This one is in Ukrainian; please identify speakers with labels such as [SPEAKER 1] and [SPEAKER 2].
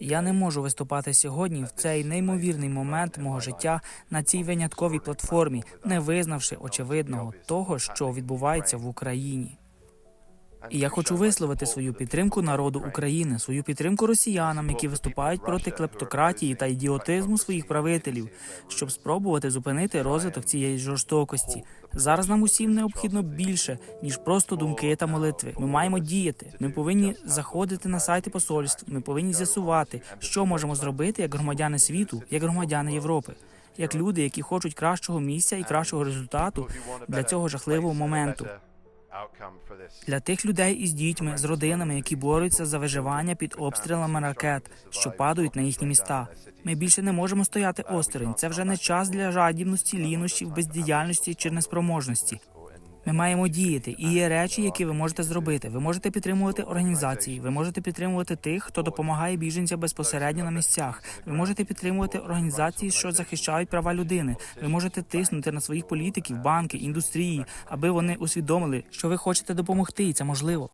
[SPEAKER 1] Я не можу виступати сьогодні в цей неймовірний момент мого життя на цій винятковій платформі, не визнавши очевидного того, що відбувається в Україні. І я хочу висловити свою підтримку народу України, свою підтримку росіянам, які виступають проти клептократії та ідіотизму своїх правителів, щоб спробувати зупинити розвиток цієї жорстокості. Зараз нам усім необхідно більше ніж просто думки та молитви. Ми маємо діяти. Ми повинні заходити на сайти посольств. Ми повинні з'ясувати, що можемо зробити як громадяни світу, як громадяни Європи, як люди, які хочуть кращого місця і кращого результату для цього жахливого моменту. Для тих людей із дітьми, з родинами, які борються за виживання під обстрілами ракет, що падають на їхні міста. Ми більше не можемо стояти осторонь. Це вже не час для жадібності, лінощів, бездіяльності чи неспроможності. Ми маємо діяти, і є речі, які ви можете зробити. Ви можете підтримувати організації, ви можете підтримувати тих, хто допомагає біженцям безпосередньо на місцях. Ви можете підтримувати організації, що захищають права людини. Ви можете тиснути на своїх політиків, банки, індустрії, аби вони усвідомили, що ви хочете допомогти, і це можливо.